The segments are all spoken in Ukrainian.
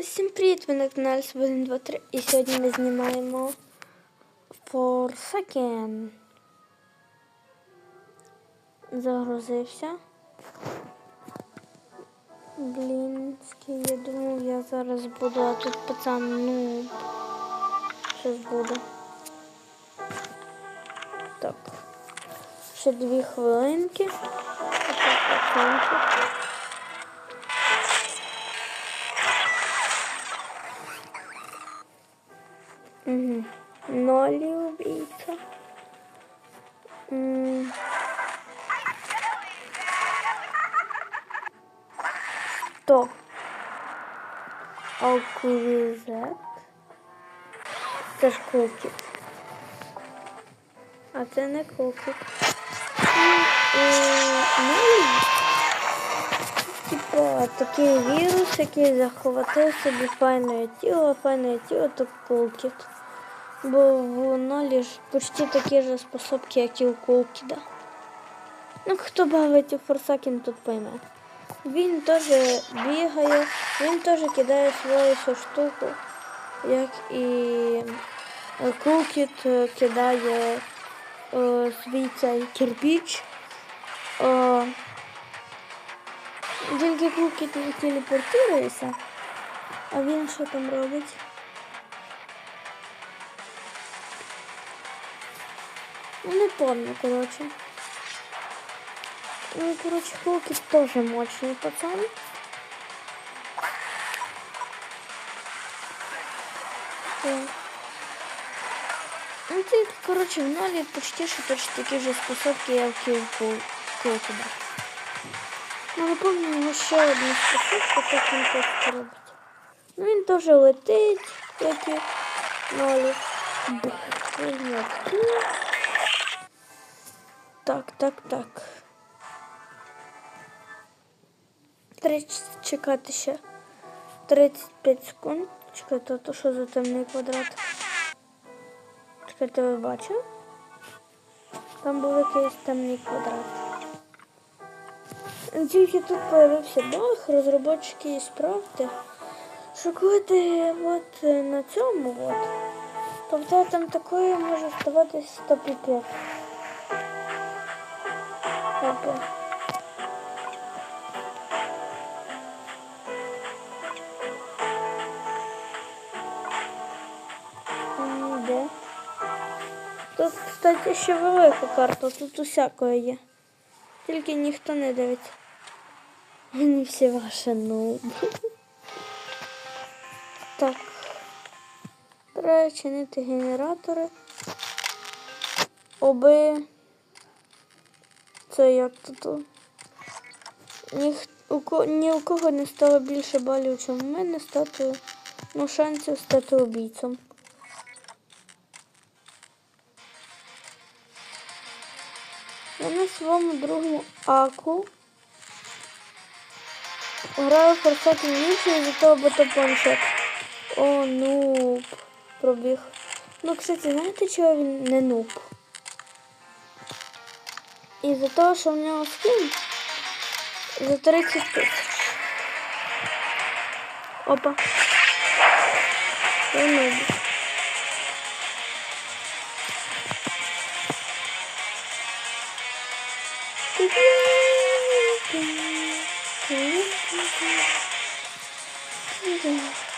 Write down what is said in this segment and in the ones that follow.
Всім привіт, ви на каналі 1, 2, 3 і сьогодні ми знімаємо Forsaken. Загрузився. Блінський, я думав, я зараз буду, а тут пацан, ну, щось буде. Так. Ще дві хвилинки. Отак, Угу. Нолі убийца. М. Сто. Алкуризет. Це ж кукіт. А це не кукіт. Ну, Типа такий вірус, який захватив собі файне тіло, файне тіло то кулкіт. Бо воно лиш почти такі ж способки, як і у кулкіда. Ну, хто бавить у Форсакін, тут пойме. Він теж бігає, він теж кидає свою штуку, як і кулкіт е, кидає е, свій цей кирпіч. Е, тільки кулкіт не телепортується, а він що там робить? Ну, не помню, короче. Ну, короче, Кулкит тоже мощный пацан. Ну, ты, короче, в нолі почти що точно такі ж способки, і у Кул- Ну, не помню його ще одну способку, як він хоче робити. Ну, він теж летить, як і нолі. Блін, Так, так, так. Треба чекати ще 35 секунд. Чекайте, то що за темний квадрат? Чекайте, ви бачили? Там був якийсь темний квадрат. Тільки тут появився баг, розробники справді, що коли ти от на цьому от, то в тебе там такої може ставатись 105. Опа. М, Де? Тут, кстати, ще велика карта, тут усякое є. Тільки ніхто не дивиться. Вони всі ваші ну. Так. Треба чинити генератори. Оби. Це як тут? Ніх, у ко, ні у кого не стало більше балів, чим у мене стати, ну, шансів стати убійцем. Я на своєму другому аку граю форсати ніч і за того ботопончик. О, нуб. Пробіг. Ну, кстати, знаєте, чого він не нуб? Із-за того, що в нього скин за 30 тисяч. Опа.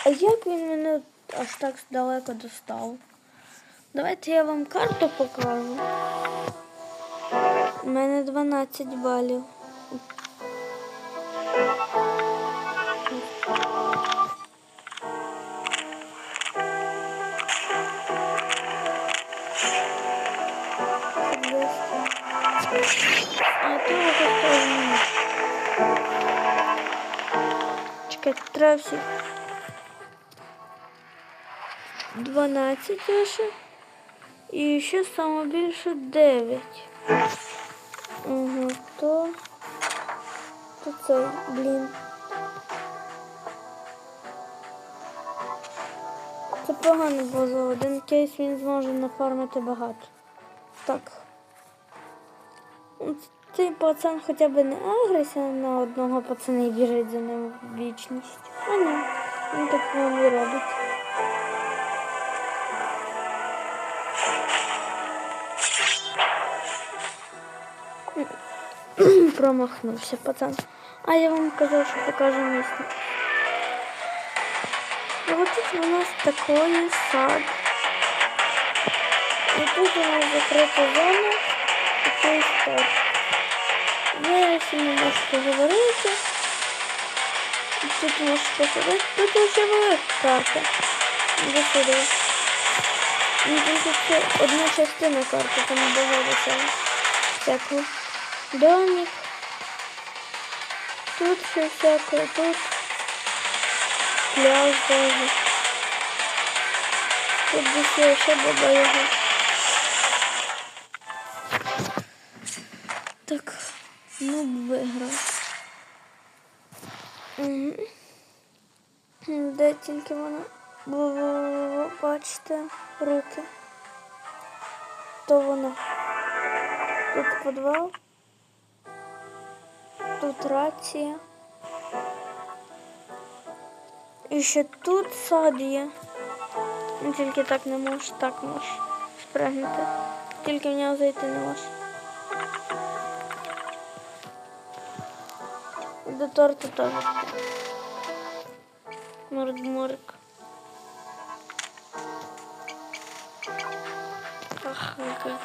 А як він мене аж так далеко достав? Давайте я вам карту покажу. У мене 12 балів. Чекайте, треба всіх. 12 лише. І ще саме більше 9. Це, блін. Це погано, бо за один кейс він зможе нафармити багато. Так. Цей пацан хоча б не агресія на одного пацана і біжить за ним в вічність. А ні. Він так і робить. Промахнувся пацан. А я вам казав, що покажу місце. І от тут у нас такий сад. І тут у нас закрита зона цей сад. Ви зі мною можете говорити. І Тут можете посадити. Тут дуже велика карта. До сюди. Ну, тут одна частина карти, там всього. Всякого. Домик. Тут ще всякое, тут пляж даже. Тут десь є ще баба. Так, ну виграв. Мгм. Де тільки вона бачите руки. То вона. Тут підвал. Тут рація. І ще тут сад є. Ну, Тільки так не можеш, так можеш спригнути. Тільки в нього зайти не можеш. До торту теж. Морд-морик. Ах, яка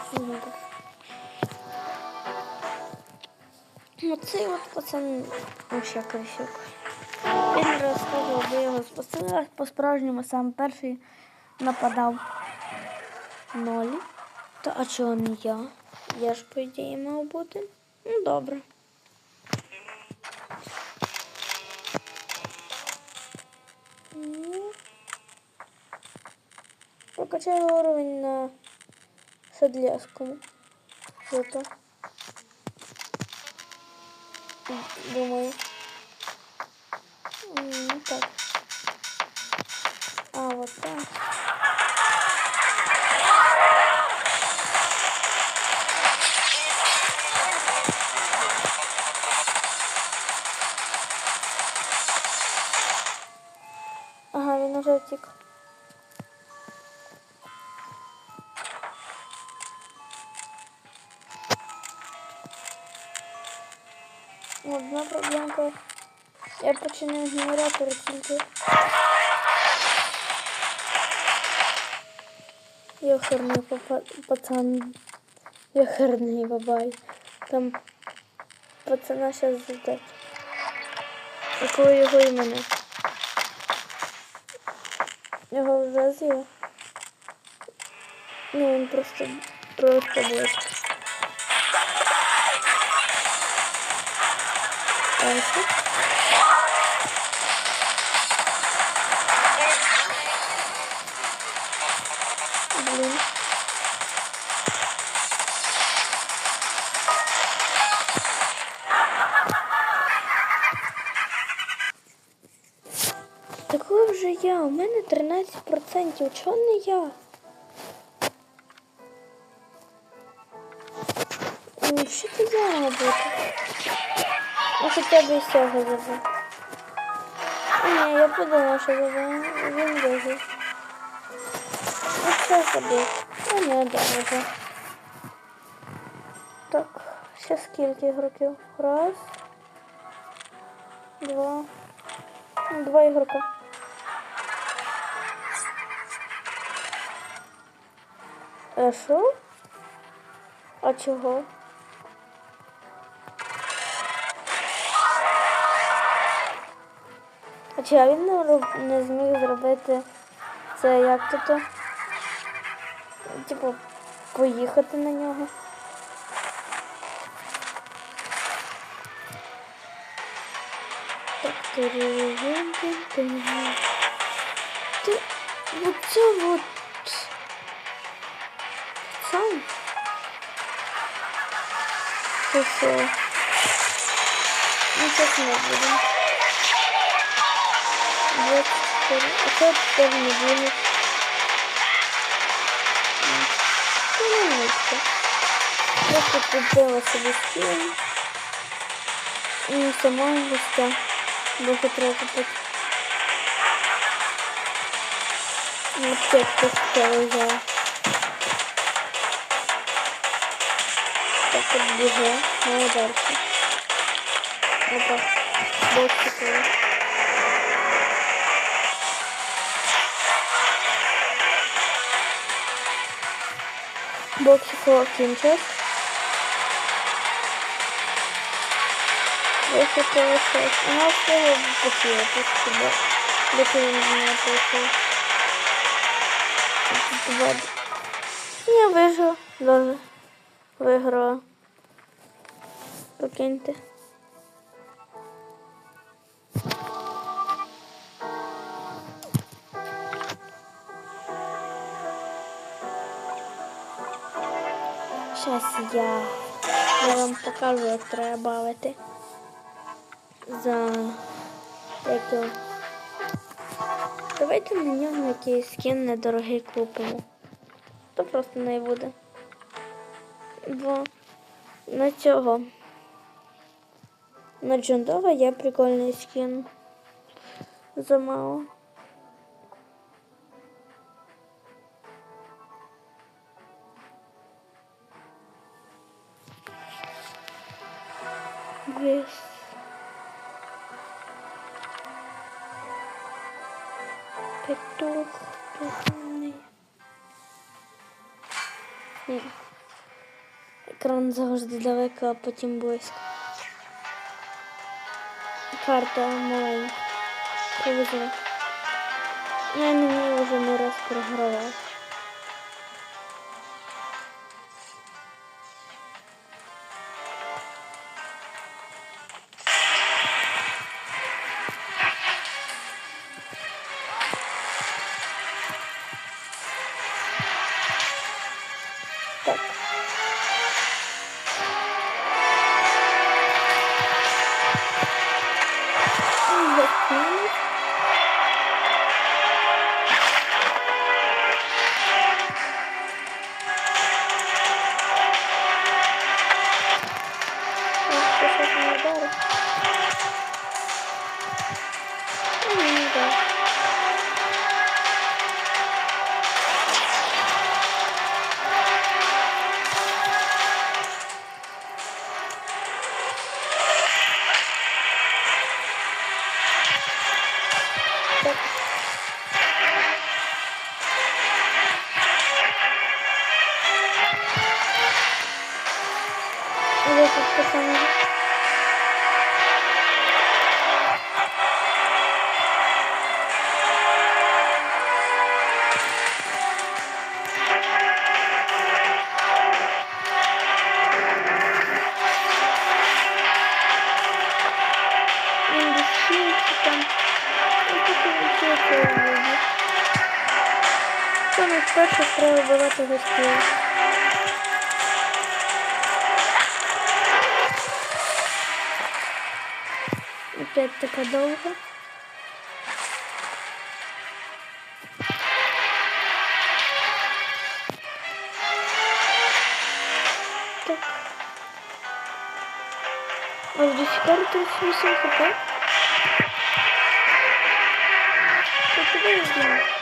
фігня. Оцей от пацан ще красивий. Він розказував, де його спасали. По-справжньому сам перший нападав нолі. Та а чого не я? Я ж, по ідеї, мав бути. Ну, добре. Ну, Прокачаю уровень на Садлескому. Круто. Думаю. Так. А, вот так. Одна проблемка. Я починаю генератор тільки. Йохерний папа- пацан. Йохерний бабай. Там пацана зараз задать. Якого його імені? Його вже з'їв. Ну, він просто просто близько. А ось тут? Вже я. У мене 13%. Чого не я? Ну, що ти я робити? Із цього забув. Ні, я подумала, що забув. Він. Ну що забув? Ну не, да. Так, ще скільки ігроків? Раз. Два. Два ігрока. А що? А чого? А чи він не, зміг зробити це як то? Типу, поїхати на нього? Так. Ти це вот сам. Це все. Ну, сейчас не будем. Вот, а це теж не буде. Ну, не мучка. Я тут купила собі скін. І сама гостя. Бо треба купити. Аптечку ще взяв. Так от біже. Ну і далі. Опа. Боксики. Боксикова кінчив. Високого щось. У нас було посіла тут себе. Доки він не прийшов. Я выжил, Даже. Виграла. Покиньте. Вам треба бавити. За його. Давайте на нього якийсь скін недорогий купимо. То просто не буде. Бо на цього. На Джондога є прикольний скін. Замало. Весь. Петух. Ні. Екран завжди далеко, а потім близько. Карта маленька. Я ній вже не раз програвав. Вбивати гостей. Опять така довга. Так. А до сих пор 38 хп. Что ты будешь делать?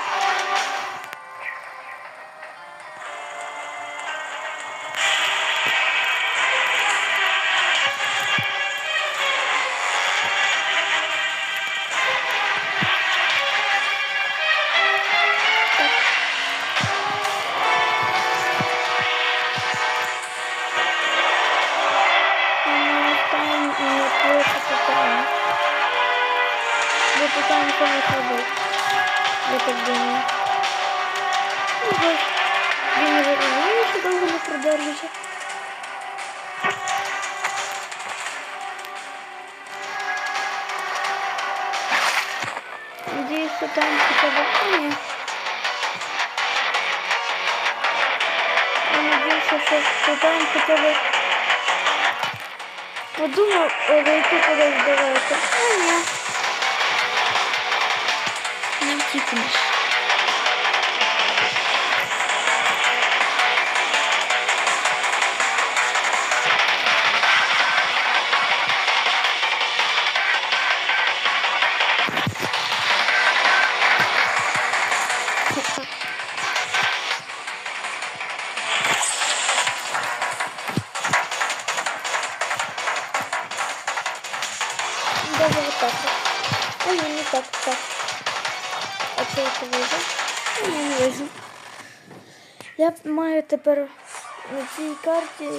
хоча б. Подумав, вийти кудись далеко. А ні. Не втікнеш. Тепер на цій карті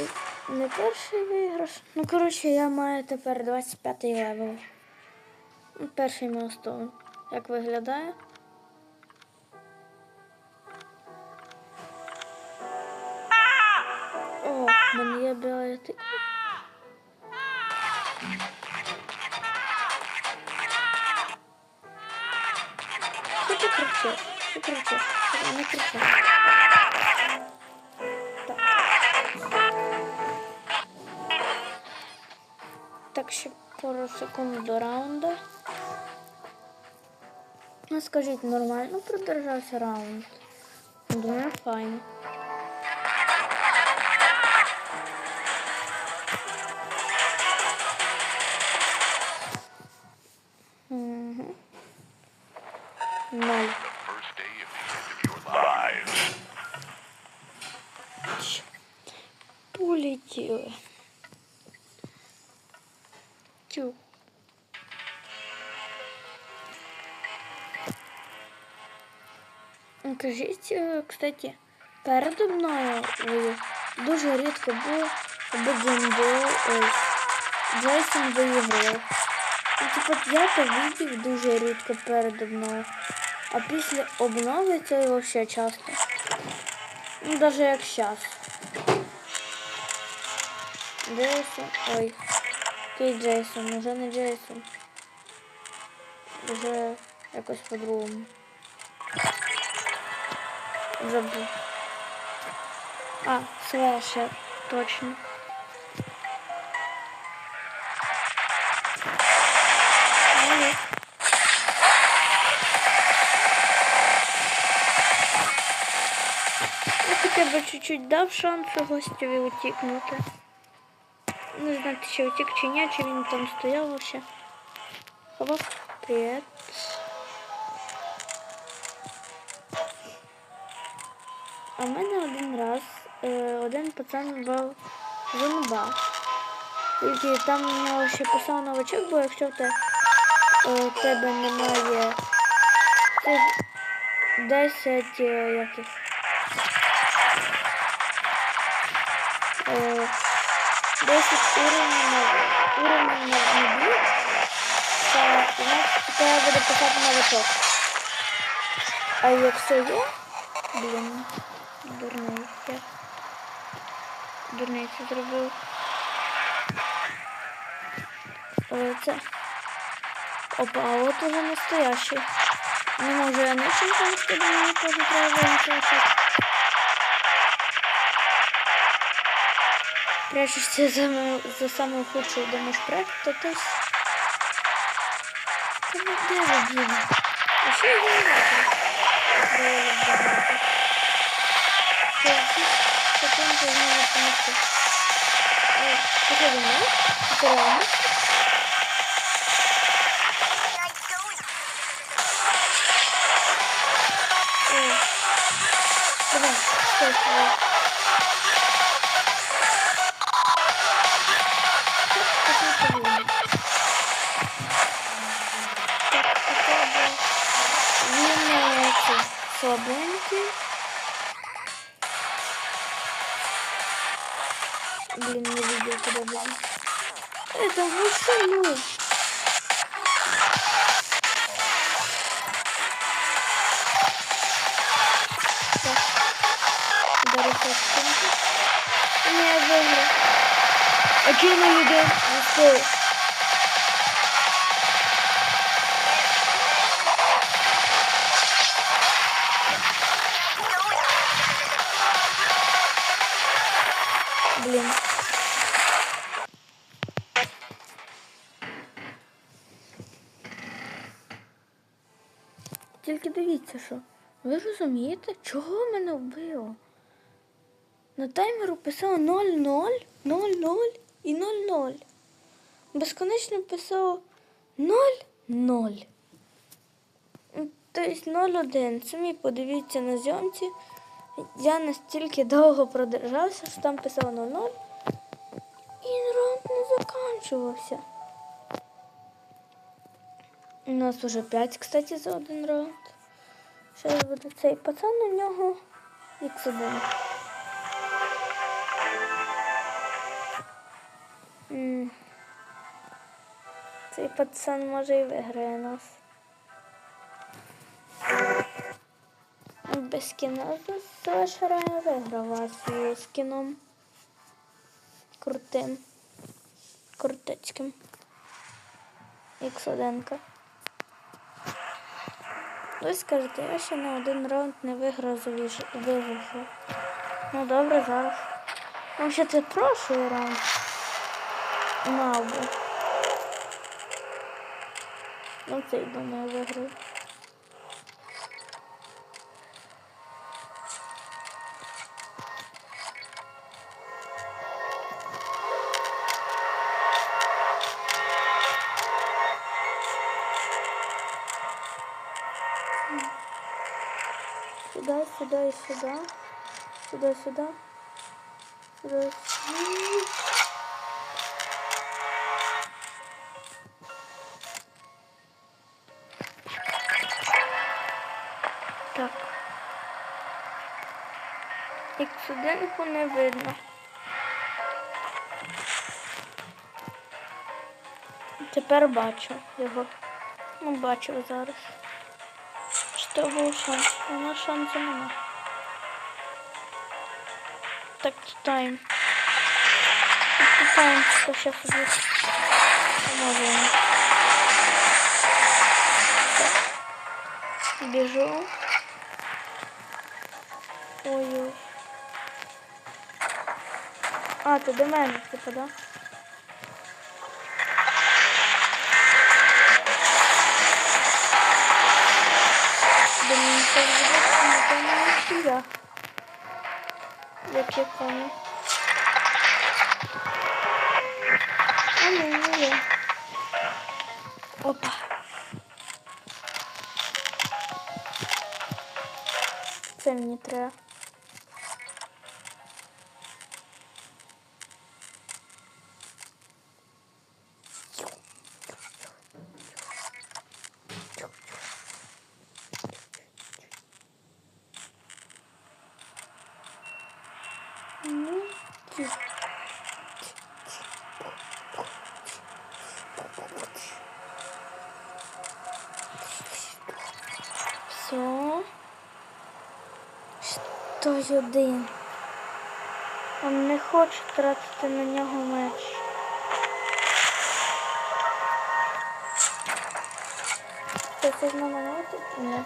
не перший виграш. Ну, коротше, я маю тепер 25 левел. Ну, Перший мілстоун. Як виглядає? О, в мене є біотик. Що ти кричиш? Що кричиш? Не кричи. Так, ще пару секунд до раунду. Ну, скажіть, нормально продержався раунд? Думаю, файно. Кажіть, е, кстати, передо мною ви дуже рідко було аби Джейсон виіграв. Типу, я то видів дуже рідко передо мною. А після обнови це взагалі часто. Ну, навіть як зараз. Джейсон. Ой. Який Джейсон? Уже не Джейсон. Уже якось по-другому. Забув. А, Слешер. Точно. Алло. Я хоча б чуть-чуть дав шансу гостеві утікнути. Не знаю, чи утік чи ні, чи він там стояв вообще. Хлоп, привіт. Один пацан брав зонба. Тільки там у нього ще писав новачок, бо якщо в те, е, тебе немає це 10 е, яких. Е, 10 уровнів уровнів на небі, то у треба буде писати новачок. А якщо є, блін, дурний я. Дурний це зробив. Е, Це. Опа, а от уже настоящий. Не можу я нічим помогти, бо мені теж треба виїхати. Прячешься за, за худшую, думаешь, прятаться? Ты ну где вы, Дима? А что я Довольно багато. Що, потім ти знову помогти. Ой, походу, не? Це реально? Ой. Давай, стой, видел, куда был. Это вышел. Так. Ударил по стенке. Не, выиграл. А че на людей не стоит? Тільки дивіться, що. Ви розумієте, чого мене вбило? На таймеру писало 0-0, 0-0 і 0-0. Безконечно писало 0-0. Тобто 0-1. Самі подивіться на зйомці. Я настільки довго продержався, що там писало 0-0. І раунд не закінчувався. У нас уже 5, кстати, за один раунд. Зараз буде цей пацан, у нього X1. М. Цей пацан може і виграє нас. Без кіна Шарая виграва з скіном. Крутим. Крутецьким. Ви скажете, я ще на один раунд не виграв виграв. Ну добре, зараз. Ну, ще це прошлий раунд. Мав би. Ну, цей не виграв. Сюда, сюда. Сюда. Так. Іксуденку не видно. Тепер бачу його. Ну, бачу зараз. Що був шанс? У нас шансу нема. Так, читаем. Читаем, что сейчас будет. Поможем. Так. Бежу. Ой-ой. А, ты до мене, типа, да? Як я понял. А Все. Хтось один. Он не хоче тратити на нього меч. Це це знаменувати? Ні.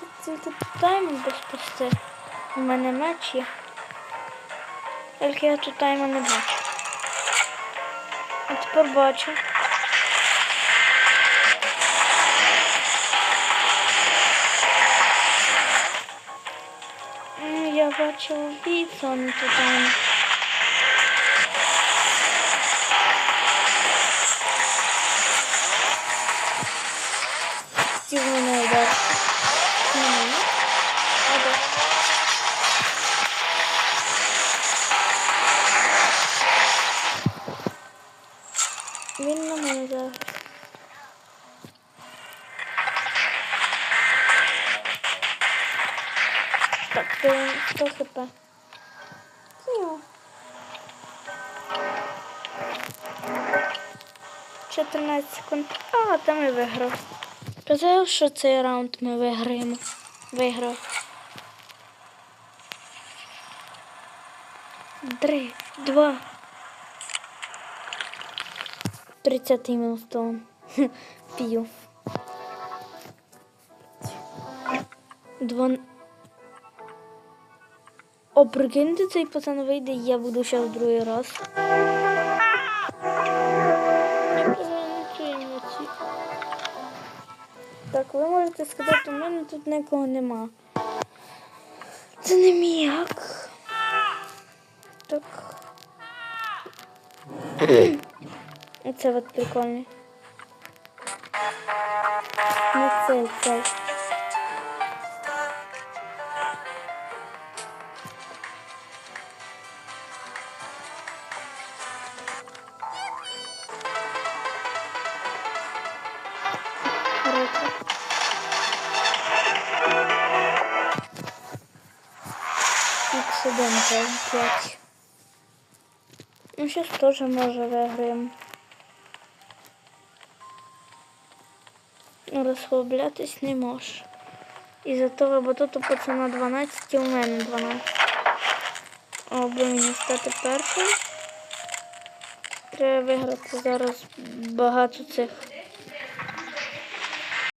Тут тільки без спасти. У мене меч є. Тільки я тут тайму не бачу. А тепер бачу. Я бачу вбійцю, а тут таймінг. Так, то 100 хп. Ну. 14 секунд. А, та ми виграв. Казав, що цей раунд ми виграємо. Виграв. Три, два. Тридцятий мілстон. П'ю. Два. О, прикиньте, цей пацан вийде, я буду зараз другий раз. Так, ви можете сказати, у мене тут нікого нема. Це не міяк. Так. Оце от прикольний. Не цей, цей. Тоже може виграємо. Ну, Розслаблятись не можеш. Того, бо тут пацана 12 і у мене 12. Аби мені стати першим. Треба виграти зараз багато цих